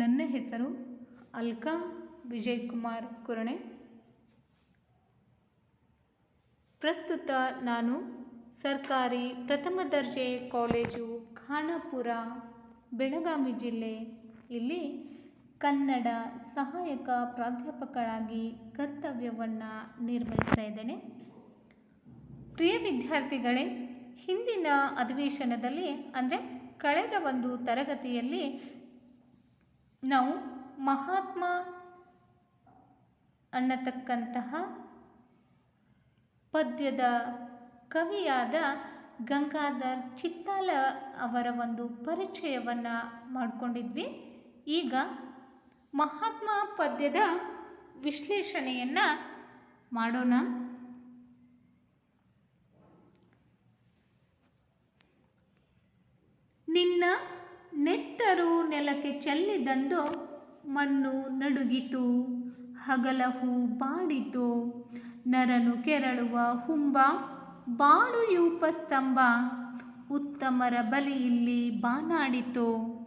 ನನ್ನ ಹೆಸರು ಅಲ್ಕಾ ವಿಜಯ್ ಕುಮಾರ್ ಕುರಣೆ. ಪ್ರಸ್ತುತ ನಾನು ಸರ್ಕಾರಿ ಪ್ರಥಮ ದರ್ಜೆ ಕಾಲೇಜು ಖಾನಾಪುರ, ಬೆಳಗಾವಿ ಜಿಲ್ಲೆ. ಇಲ್ಲಿ ಕನ್ನಡ ಸಹಾಯಕ ಪ್ರಾಧ್ಯಾಪಕರಾಗಿ ಕರ್ತವ್ಯವನ್ನು ನಿರ್ವಹಿಸ್ತಾ ಇದ್ದೇನೆ. ಪ್ರಿಯ ವಿದ್ಯಾರ್ಥಿಗಳೇ, ಹಿಂದಿನ ಅಧಿವೇಶನದಲ್ಲಿ ಅಂದರೆ ಕಳೆದ ಒಂದು ತರಗತಿಯಲ್ಲಿ ನಾವು ಮಹಾತ್ಮ ಅನ್ನತಕ್ಕಂತಹ ಪದ್ಯದ ಕವಿಯಾದ ಗಂಗಾಧರ್ ಚಿತ್ತಾಲ ಅವರ ಒಂದು ಪರಿಚಯವನ್ನು ಮಾಡಿಕೊಂಡಿದ್ವಿ. ಈಗ ಮಹಾತ್ಮ ಪದ್ಯದ ವಿಶ್ಲೇಷಣೆಯನ್ನು ಮಾಡೋಣ. ನಿನ್ನ ನೆತ್ತರು ನೆಲಕ್ಕೆ ಚೆಲ್ಲಿದಂದು ಮಣ್ಣು ನಡುಗಿತು ಹಗಲಹು ಬಾಡಿತು. ನರನು ಕೆರಳುವ ಹುಂಬ ಬಾಳು ಯೂಪಸ್ತಂಭ ಉತ್ತಮರ ಬಲಿ ಇಲ್ಲಿ ಬಾನಾಡಿತು.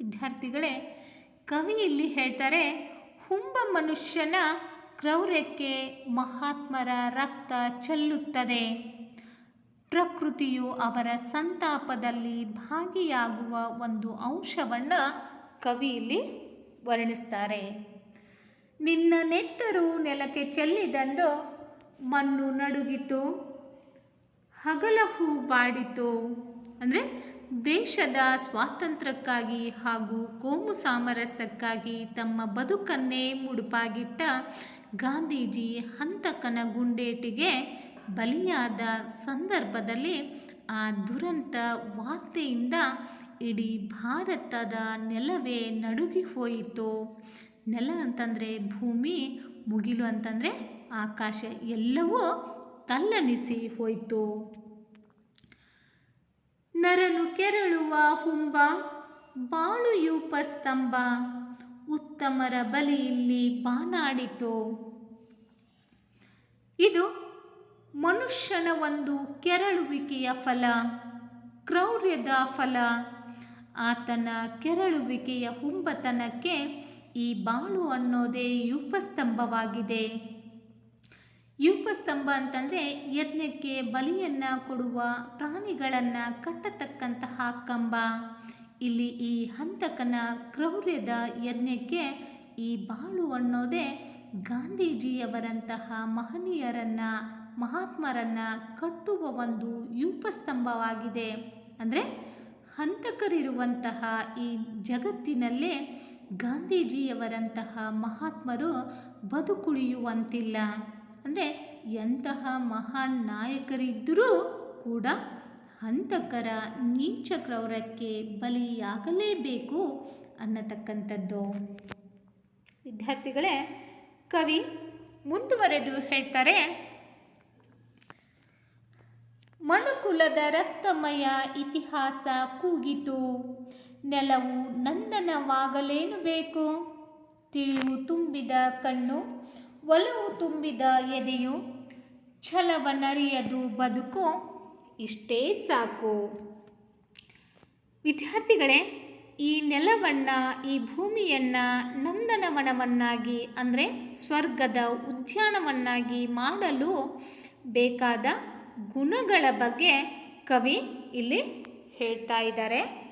ವಿದ್ಯಾರ್ಥಿಗಳೇ, ಕವಿ ಇಲ್ಲಿ ಹೇಳ್ತಾರೆ, ಹುಂಬ ಮನುಷ್ಯನ ಕ್ರೌರ್ಯಕ್ಕೆ ಮಹಾತ್ಮರ ರಕ್ತ ಚೆಲ್ಲುತ್ತದೆ. ಪ್ರಕೃತಿಯು ಅವರ ಸಂತಾಪದಲ್ಲಿ ಭಾಗಿಯಾಗುವ ಒಂದು ಅಂಶವನ್ನು ಕವಿ ಇಲ್ಲಿ ವರ್ಣಿಸ್ತಾರೆ. ನಿನ್ನ ನೆತ್ತರು ನೆಲಕ್ಕೆ ಚೆಲ್ಲಿದಂದು ಮಣ್ಣು ನಡುಗಿತು ಹಗಲಹು ಬಾಡಿತು. ಅಂದರೆ ದೇಶದ ಸ್ವಾತಂತ್ರ್ಯಕ್ಕಾಗಿ ಹಾಗೂ ಕೋಮು ಸಾಮರಸ್ಯಕ್ಕಾಗಿ ತಮ್ಮ ಬದುಕನ್ನೇ ಮುಡುಪಾಗಿಟ್ಟ ಗಾಂಧೀಜಿ ಹಂತಕನ ಗುಂಡೇಟಿಗೆ ಬಲಿಯಾದ ಸಂದರ್ಭದಲ್ಲಿ ಆ ದುರಂತ ವಾರ್ತೆಯಿಂದ ಇಡೀ ಭಾರತದ ನೆಲವೇ ನಡುಗಿ ಹೋಯಿತು. ನೆಲ ಅಂತಂದರೆ ಭೂಮಿ, ಮುಗಿಲು ಅಂತಂದರೆ ಆಕಾಶ, ಎಲ್ಲವೂ ತಲ್ಲನಿಸಿ ಹೋಯಿತು. ನರನು ಕೆರಳುವ ಹುಂಬ ಬಾಳು ಯೂಪ ಸ್ತಂಭ ಉತ್ತಮರ ಬಲಿಯಲ್ಲಿ ಬಾನಾಡಿತು. ಇದು ಮನುಷ್ಯನ ಒಂದು ಕೆರಳುವಿಕೆಯ ಫಲ, ಕ್ರೌರ್ಯದ ಫಲ. ಆತನ ಕೆರಳುವಿಕೆಯ ಹುಂಬತನಕ್ಕೆ ಈ ಬಾಳು ಅನ್ನೋದೇ ಯೂಪಸ್ತಂಭವಾಗಿದೆ. ಯೂಪಸ್ತಂಭ ಅಂತಂದರೆ ಯಜ್ಞಕ್ಕೆ ಬಲಿಯನ್ನು ಕೊಡುವ ಪ್ರಾಣಿಗಳನ್ನು ಕಟ್ಟತಕ್ಕಂತಹ ಕಂಬ. ಇಲ್ಲಿ ಈ ಹಂತಕನ ಕ್ರೌರ್ಯದ ಯಜ್ಞಕ್ಕೆ ಈ ಬಾಳು ಅನ್ನೋದೇ ಗಾಂಧೀಜಿಯವರಂತಹ ಮಹನೀಯರನ್ನು ಮಹಾತ್ಮರನ್ನು ಕಟ್ಟುವ ಒಂದು ಯೂಪಸ್ತಂಭವಾಗಿದೆ ಅಂದರೆ ಹಂತಕರಿರುವಂತಹ ಈ ಜಗತ್ತಿನಲ್ಲೇ ಗಾಂಧೀಜಿಯವರಂತಹ ಮಹಾತ್ಮರು ಬದುಕುಳಿಯುವಂತಿಲ್ಲ. ಅಂದರೆ ಎಂತಹ ಮಹಾನ್ ನಾಯಕರಿದ್ದರೂ ಕೂಡ ಹಂತಕರ ನೀಚ ಕ್ರೌರಕ್ಕೆ ಬಲಿಯಾಗಲೇಬೇಕು ಅನ್ನತಕ್ಕಂಥದ್ದು. ವಿದ್ಯಾರ್ಥಿಗಳೇ, ಕವಿ ಮುಂದುವರೆದು ಹೇಳ್ತಾರೆ ಮನುಕುಲದ ರಕ್ತಮಯ ಇತಿಹಾಸ ಕೂಗಿತು. ನೆಲವು ನಂದನವಾಗಲೇನು ಬೇಕು? ತಿಳಿವು ತುಂಬಿದ ಕಣ್ಣು, ಒಲವು ತುಂಬಿದ ಎದೆಯು ಛಲವನರಿಯದು ಬದುಕು ಇಷ್ಟೇ ಸಾಕು. ವಿದ್ಯಾರ್ಥಿಗಳೇ, ಈ ನೆಲವನ್ನು, ಈ ಭೂಮಿಯನ್ನು ನಂದನವನವನ್ನಾಗಿ ಅಂದರೆ ಸ್ವರ್ಗದ ಉದ್ಯಾನವನ್ನಾಗಿ ಮಾಡಲು ಬೇಕಾದ ಗುಣಗಳ ಬಗ್ಗೆ ಕವಿ ಇಲ್ಲಿ ಹೇಳ್ತಾ ಇದ್ದಾರೆ.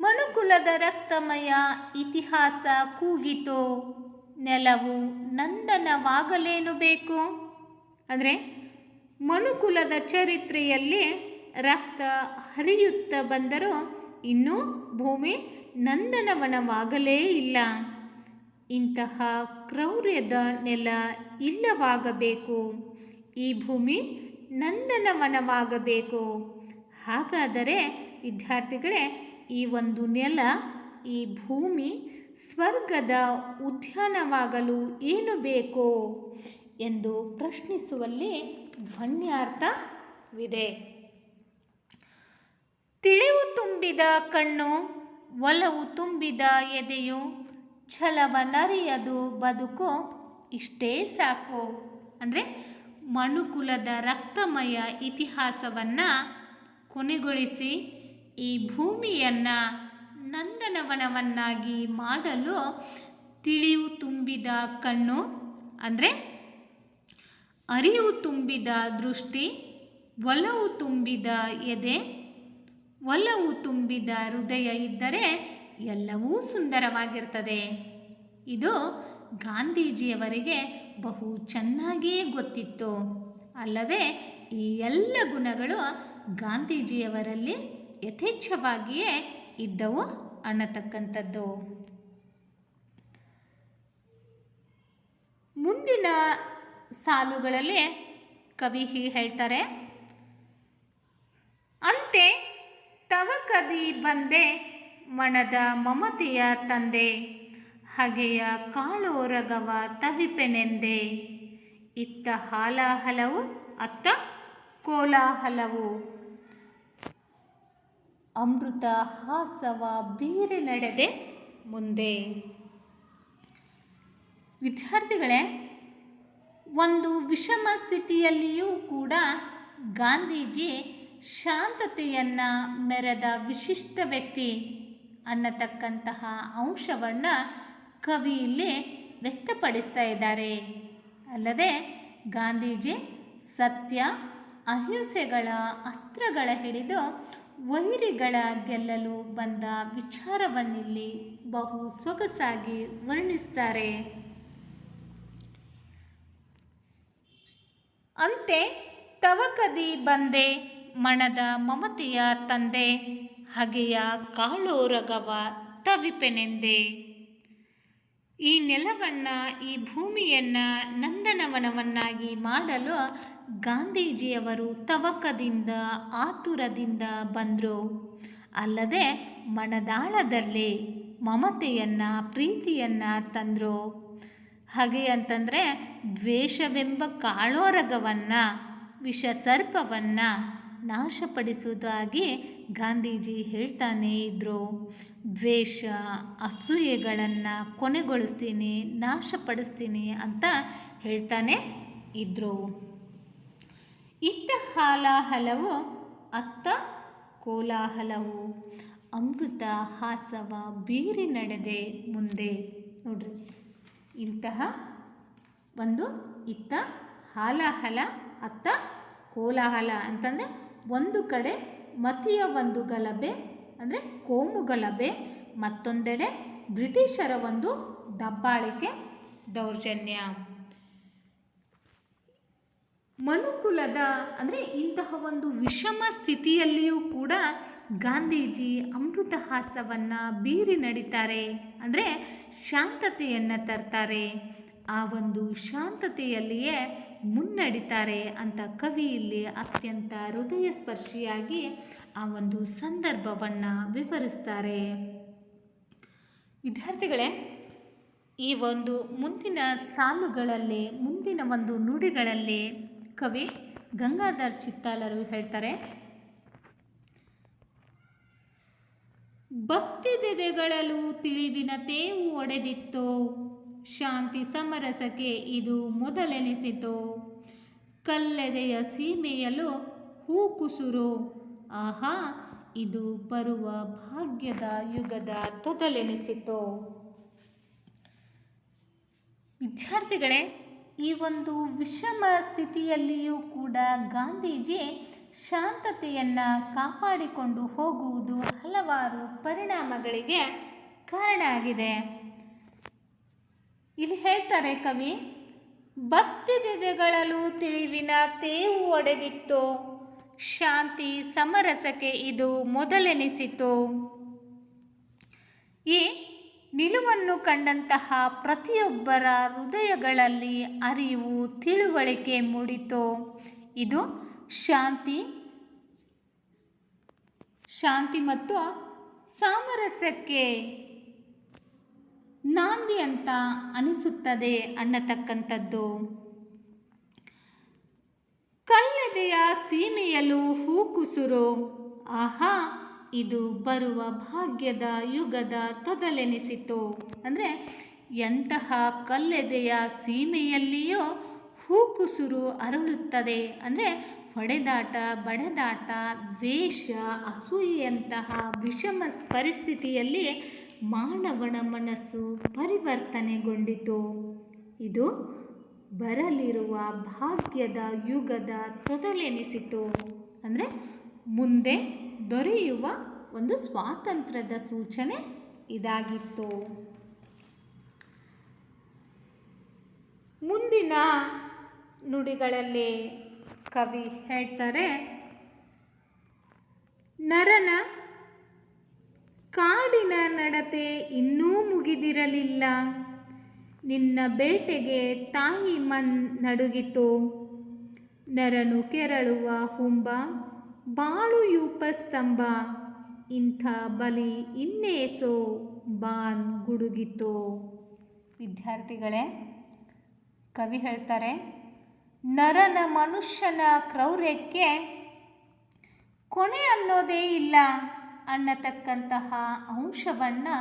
ಮನುಕುಲದ ರಕ್ತಮಯ ಇತಿಹಾಸ ಕೂಗಿತು. ನೆಲವು ನಂದನವಾಗಲೇನು ಬೇಕು? ಅಂದರೆ ಮನುಕುಲದ ಚರಿತ್ರೆಯಲ್ಲಿ ರಕ್ತ ಹರಿಯುತ್ತಾ ಬಂದರೂ ಇನ್ನೂ ಭೂಮಿ ನಂದನವನವಾಗಲೇ ಇಲ್ಲ. ಇಂತಹ ಕ್ರೌರ್ಯದ ನೆಲ ಇಲ್ಲವಾಗಬೇಕು. ಈ ಭೂಮಿ ನಂದನವನವಾಗಬೇಕು. ಹಾಗಾದರೆ ವಿದ್ಯಾರ್ಥಿಗಳೇ, ಈ ಒಂದು ನೆಲ, ಈ ಭೂಮಿ ಸ್ವರ್ಗದ ಉದ್ಯಾನವಾಗಲು ಏನು ಬೇಕು ಎಂದು ಪ್ರಶ್ನಿಸುವಲ್ಲಿ ಧ್ವನ್ಯಾರ್ಥವಿದೆ. ತಿಳಿವು ತುಂಬಿದ ಕಣ್ಣು, ಒಲವು ತುಂಬಿದ ಎದೆಯು ಛಲವನರಿಯದು ಬದುಕು ಇಷ್ಟೇ ಸಾಕು. ಅಂದರೆ ಮನುಕುಲದ ರಕ್ತಮಯ ಇತಿಹಾಸವನ್ನು ಕೊನೆಗೊಳಿಸಿ ಈ ಭೂಮಿಯನ್ನು ನಂದನವನವನ್ನಾಗಿ ಮಾಡಲು ತಿಳಿವು ತುಂಬಿದ ಕಣ್ಣು, ಅಂದರೆ ಅರಿವು ತುಂಬಿದ ದೃಷ್ಟಿ, ಒಲವು ತುಂಬಿದ ಎದೆ, ಒಲವು ತುಂಬಿದ ಹೃದಯ ಇದ್ದರೆ ಎಲ್ಲವೂ ಸುಂದರವಾಗಿರ್ತದೆ. ಇದು ಗಾಂಧೀಜಿಯವರಿಗೆ ಬಹು ಚೆನ್ನಾಗಿಯೇ ಗೊತ್ತಿತ್ತು. ಅಲ್ಲದೆ ಈ ಎಲ್ಲ ಗುಣಗಳು ಗಾಂಧೀಜಿಯವರಲ್ಲಿ ಯಥೇಚ್ಛವಾಗಿಯೇ ಇದ್ದವು ಅನ್ನತಕ್ಕಂಥದ್ದು. ಮುಂದಿನ ಸಾಲುಗಳಲ್ಲಿ ಕವಿ ಹೀಗೆ ಹೇಳ್ತಾರೆ, ಅಂತೆ ತವ ತವಕದಿ ಬಂದೆ ಮಣದ ಮಮತೆಯ ತಂದೆ, ಹಗೆಯ ಕಾಳೋರಗವ ತವಿಪೆನೆಂದೆ. ಇತ್ತ ಹಾಲಾಹಲವು, ಅತ್ತ ಕೋಲಾಹಲವು. ಅಮೃತ ಹಾಸವ ಬೀರಿ ನಡೆದೆ ಮುಂದೆ. ವಿದ್ಯಾರ್ಥಿಗಳೇ, ಒಂದು ವಿಷಮ ಸ್ಥಿತಿಯಲ್ಲಿಯೂ ಕೂಡ ಗಾಂಧೀಜಿ ಶಾಂತತೆಯನ್ನು ಮೆರೆದ ವಿಶಿಷ್ಟ ವ್ಯಕ್ತಿ. ಅನ್ನತಕ್ಕಂತಹ ಅಂಶವನ್ನು ಕವಿ ಇಲ್ಲಿ ವ್ಯಕ್ತಪಡಿಸ್ತಾ ಇದ್ದಾರೆ. ಅಲ್ಲದೆ ಗಾಂಧೀಜಿ ಸತ್ಯ, ಅಹಿಂಸೆಗಳ ಅಸ್ತ್ರಗಳ ಹಿಡಿದು ವೈರಿಗಳ ಗೆಲ್ಲಲು ಬಂದ ವಿಚಾರವನ್ನಿಲ್ಲಿ ಬಹು ಸೊಗಸಾಗಿ ವರ್ಣಿಸ್ತಾರೆ. ಅಂತೆ ತವಕದಿ ಬಂದೆ ಮಣದ ಮಮತೆಯ ತಂದೆ. ಹಗೆಯ ಕಾಳೋರಗವ ತವಿಪೆನೆಂದೆ. ಈ ನೆಲವನ್ನು, ಈ ಭೂಮಿಯನ್ನು ನಂದನವನವನ್ನಾಗಿ ಮಾಡಲು ಗಾಂಧೀಜಿಯವರು ತವಕದಿಂದ, ಆತುರದಿಂದ ಬಂದರು. ಅಲ್ಲದೆ ಮನದಾಳದಲ್ಲಿ ಮಮತೆಯನ್ನು, ಪ್ರೀತಿಯನ್ನು ತಂದರು. ಹಾಗೆ ಅಂತಂದರೆ ದ್ವೇಷವೆಂಬ ಕಾಳೋರಗವನ್ನು ವಿಷ ಸರ್ಪವನ್ನು ನಾಶಪಡಿಸುವುದಾಗಿ ಗಾಂಧೀಜಿ ಹೇಳ್ತಾನೇ ಇದ್ದರು ದ್ವೇಷ, ಅಸೂಯೆಗಳನ್ನು ಕೊನೆಗೊಳಿಸ್ತೀನಿ, ನಾಶಪಡಿಸ್ತೀನಿ ಅಂತ ಹೇಳ್ತಾನೆ ಇದ್ದರು ಇತ್ತ ಹಾಲಾಹಲವು ಅತ್ತ ಕೋಲಾಹಲವು, ಅಮೃತ ಹಾಸವ ಬೀರಿ ನಡೆದೆ ಮುಂದೆ. ನೋಡ್ರಿ, ಇಂತಹ ಒಂದು ಇತ್ತ ಹಾಲಾಹಲ ಅತ್ತ ಕೋಲಾಹಲ ಅಂತಂದರೆ ಒಂದು ಕಡೆ ಮತಿಯ ಒಂದು ಗಲಭೆ ಅಂದರೆ ಕೋಮು ಗಲಭೆ, ಮತ್ತೊಂದೆಡೆ ಬ್ರಿಟಿಷರ ಒಂದು ದಬ್ಬಾಳಿಕೆ ದೌರ್ಜನ್ಯ. ಮನುಕುಲದ ಅಂದರೆ ಇಂತಹ ಒಂದು ವಿಷಮ ಸ್ಥಿತಿಯಲ್ಲಿಯೂ ಕೂಡ ಗಾಂಧೀಜಿ ಅಮೃತಹಾಸವನ್ನು ಬೀರಿ ನಡೀತಾರೆ ಅಂದರೆ ಶಾಂತತೆಯನ್ನು ತರ್ತಾರೆ. ಆ ಒಂದು ಶಾಂತತೆಯಲ್ಲಿಯೇ ಮುನ್ನಡಿತಾರೆ ಅಂತ ಕವಿ ಇಲ್ಲಿ ಅತ್ಯಂತ ಹೃದಯ ಸ್ಪರ್ಶಿಯಾಗಿ ಆ ಒಂದು ಸಂದರ್ಭವನ್ನು ವಿವರಿಸ್ತಾರೆ. ವಿದ್ಯಾರ್ಥಿಗಳೇ, ಈ ಒಂದು ಮುಂದಿನ ಸಾಲುಗಳಲ್ಲಿ, ಮುಂದಿನ ಒಂದು ನುಡಿಗಳಲ್ಲಿ ಕವಿ ಗಂಗಾಧರ್ ಚಿತ್ತಾಲರು ಹೇಳ್ತಾರೆ ಭಕ್ತಿದೆದೆಗಳಲ್ಲೂ ತಿಳಿವಿನ ತೇವು ಒಡೆದಿತ್ತು ಶಾಂತಿ ಸಮರಸಕ್ಕೆ ಇದು ಮೊದಲೆನಿಸಿತು. ಕಲ್ಲೆದೆಯ ಸೀಮೆಯಲು ಹೂ ಕುಸುರು. ಆಹಾ, ಇದು ಬರುವ ಭಾಗ್ಯದ ಯುಗದ ತೊದಲೆನಿಸಿತು. ವಿದ್ಯಾರ್ಥಿಗಳೇ, ಈ ಒಂದು ವಿಷಮ ಸ್ಥಿತಿಯಲ್ಲಿಯೂ ಕೂಡ ಗಾಂಧೀಜಿ ಶಾಂತತೆಯನ್ನು ಕಾಪಾಡಿಕೊಂಡು ಹೋಗುವುದು ಹಲವಾರು ಪರಿಣಾಮಗಳಿಗೆ ಕಾರಣ ಆಗಿದೆ. ಇಲ್ಲಿ ಹೇಳ್ತಾರೆ ಕವಿ ಭಕ್ತಿದೆದೆಗಳಲು ತಿಳಿವಿನ ತೇವು ಒಡೆದಿತ್ತು. ಶಾಂತಿ ಸಮರಸಕ್ಕೆ ಇದು ಮೊದಲೆನಿಸಿತು. ಈ ನಿಲುವನ್ನು ಕಂಡಂತಹ ಪ್ರತಿಯೊಬ್ಬರ ಹೃದಯಗಳಲ್ಲಿ ಅರಿವು, ತಿಳುವಳಿಕೆ ಮೂಡಿತು. ಇದು ಶಾಂತಿ ಶಾಂತಿ ಮತ್ತು ಸಾಮರಸ್ಯಕ್ಕೆ ನಾಂದಿ ಅಂತ ಅನಿಸುತ್ತದೆ ಅನ್ನತಕ್ಕಂಥದ್ದು. ಕಲ್ಲದೆಯ ಸೀಮೆಯಲು ಹೂಕುಸುರು ಆಹಾ, ಇದು ಬರುವ ಭಾಗ್ಯದ ಯುಗದ ತೊದಲೆನಿಸಿತು. ಅಂದರೆ ಎಂತಹ ಕಲ್ಲೆದೆಯ ಸೀಮೆಯಲ್ಲಿಯೂ ಹೂಕುಸುರು ಅರಳುತ್ತದೆ. ಅಂದರೆ ಹೊಡೆದಾಟ, ಬಡೆದಾಟ, ದ್ವೇಷ, ಅಸೂಯೆಯಂತಹ ವಿಷಮ ಪರಿಸ್ಥಿತಿಯಲ್ಲಿ ಮಾನವನ ಮನಸ್ಸು ಪರಿವರ್ತನೆಗೊಂಡಿತು. ಇದು ಬರಲಿರುವ ಭಾಗ್ಯದ ಯುಗದ ತೊದಲೆನಿಸಿತು. ಅಂದರೆ ಮುಂದೆ ದೊರೆಯುವ ಒಂದು ಸ್ವಾತಂತ್ರ್ಯದ ಸೂಚನೆ ಇದಾಗಿತ್ತು. ಮುಂದಿನ ನುಡಿಗಳಲ್ಲಿ ಕವಿ ಹೇಳ್ತಾರೆ, ನರನ ಕಾಡಿನ ನಡತೆ ಇನ್ನೂ ಮುಗಿದಿರಲಿಲ್ಲ. ನಿನ್ನ ಬೇಟೆಗೆ ತಾಯಿ ಮಣ್ ನಡುಗಿತು. ನರನು ಕೆರಳುವ ಹುಂಬ, ಬಾಳು ಯೂಪಸ್ತಂಭ ಇಂಥ ಬಲಿ ಇನ್ನೇಸೋ ಬಾನ್ ಗುಡುಗಿತು. ವಿದ್ಯಾರ್ಥಿಗಳೇ, ಕವಿ ಹೇಳ್ತಾರೆ, ನರನ ಮನುಷ್ಯನ ಕ್ರೌರ್ಯಕ್ಕೆ ಕೊನೆ ಅನ್ನೋದೇ ಇಲ್ಲ. ಅನ್ನತಕ್ಕಂತಹ ಅಂಶವನ್ನು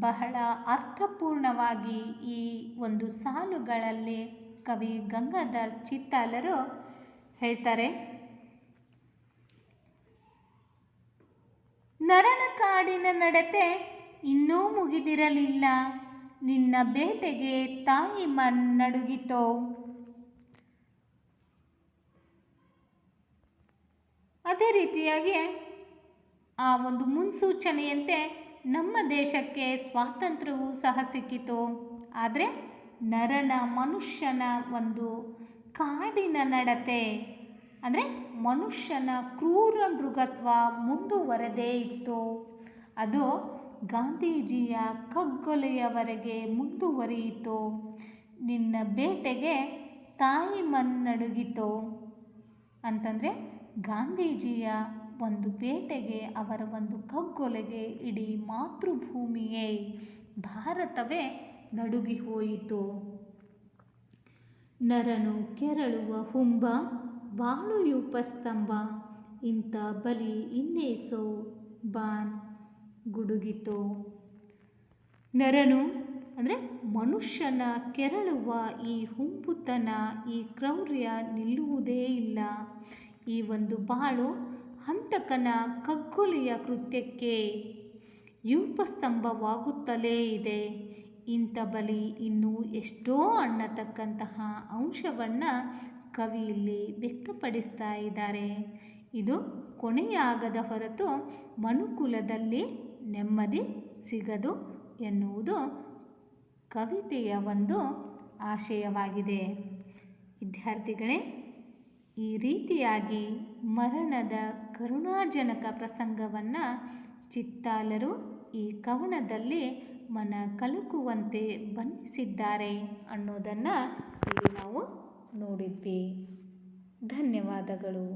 ಬಹಳ ಅರ್ಥಪೂರ್ಣವಾಗಿ ಈ ಒಂದು ಸಾಲುಗಳಲ್ಲಿ ಕವಿ ಗಂಗಾಧರ್ ಚಿತ್ತಾಲರು ಹೇಳ್ತಾರೆ. ನರನ ಕಾಡಿನ ನಡತೆ ಇನ್ನೂ ಮುಗಿದಿರಲಿಲ್ಲ. ನಿನ್ನ ಬೇಟೆಗೆ ತಾಯಿ ಮನ್ ನಡುಗಿತೋ ಅದೇ ರೀತಿಯಾಗಿ ಆ ಒಂದು ಮುನ್ಸೂಚನೆಯಂತೆ ನಮ್ಮ ದೇಶಕ್ಕೆ ಸ್ವಾತಂತ್ರ್ಯವೂ ಸಹ ಸಿಕ್ಕಿತು. ಆದರೆ ನರನ ಮನುಷ್ಯನ ಒಂದು ಕಾಡಿನ ನಡತೆ, ಅಂದರೆ ಮನುಷ್ಯನ ಕ್ರೂರ ಮೃಗತ್ವ ಮುಂದುವರೆದೇ ಇತ್ತು. ಅದು ಗಾಂಧೀಜಿಯ ಕಗ್ಗೊಲೆಯವರೆಗೆ ಮುಂದುವರಿಯಿತು. ನಿನ್ನ ಬೇಟೆಗೆ ತಾಯಿ ಮನ್ನಡುಗಿತು. ಅಂತಂದರೆ ಗಾಂಧೀಜಿಯ ಒಂದು ಬೇಟೆಗೆ ಅವರ ಒಂದು ಕಗ್ಗೊಲೆಗೆ ಇಡೀ ಮಾತೃಭೂಮಿಯೇ ಭಾರತವೇ ನಡುಗಿ ಹೋಯಿತು. ನರನು ಕೆರಳುವ ಹುಂಬ ಬಾಳು ಯೂಪಸ್ತಂಭ ಇಂಥ ಬಲಿ ಇನ್ನೇಸೋ ಬಾನ್ ಗುಡುಗಿತು. ನರನು ಅಂದರೆ ಮನುಷ್ಯನ ಕೆರಳುವ ಈ ಹುಂಬುತನ, ಈ ಕ್ರೌರ್ಯ ನಿಲ್ಲುವುದೇ ಇಲ್ಲ. ಈ ಒಂದು ಬಾಳು ಹಂತಕನ ಕಗ್ಗೊಲೆಯ ಕೃತ್ಯಕ್ಕೆ ಯೂಪಸ್ತಂಭವಾಗುತ್ತಲೇ ಇದೆ. ಇಂಥ ಬಲಿ ಇನ್ನೂ ಎಷ್ಟೋ ಅಣ್ಣತಕ್ಕಂತಹ ಅಂಶವನ್ನು ಕವಿ ಇಲ್ಲಿ ವ್ಯಕ್ತಪಡಿಸ್ತಾ ಇದ್ದಾರೆ. ಇದು ಕೊನೆಯಾಗದ ಹೊರತು ಮನುಕುಲದಲ್ಲಿ ನೆಮ್ಮದಿ ಸಿಗದು ಎನ್ನುವುದು ಕವಿತೆಯ ಒಂದು ಆಶಯವಾಗಿದೆ. ವಿದ್ಯಾರ್ಥಿಗಳೇ, ಈ ರೀತಿಯಾಗಿ ಮರಣದ ಕರುಣಾಜನಕ ಪ್ರಸಂಗವನ್ನು ಚಿತ್ತಾಲರು ಈ ಕವನದಲ್ಲಿ ಮನ ಕಲಕುವಂತೆ ಬಣ್ಣಿಸಿದ್ದಾರೆ ಅನ್ನೋದನ್ನು ಇಲ್ಲಿ ನಾವು ನೋಡಿದ್ವಿ. ಧನ್ಯವಾದಗಳು.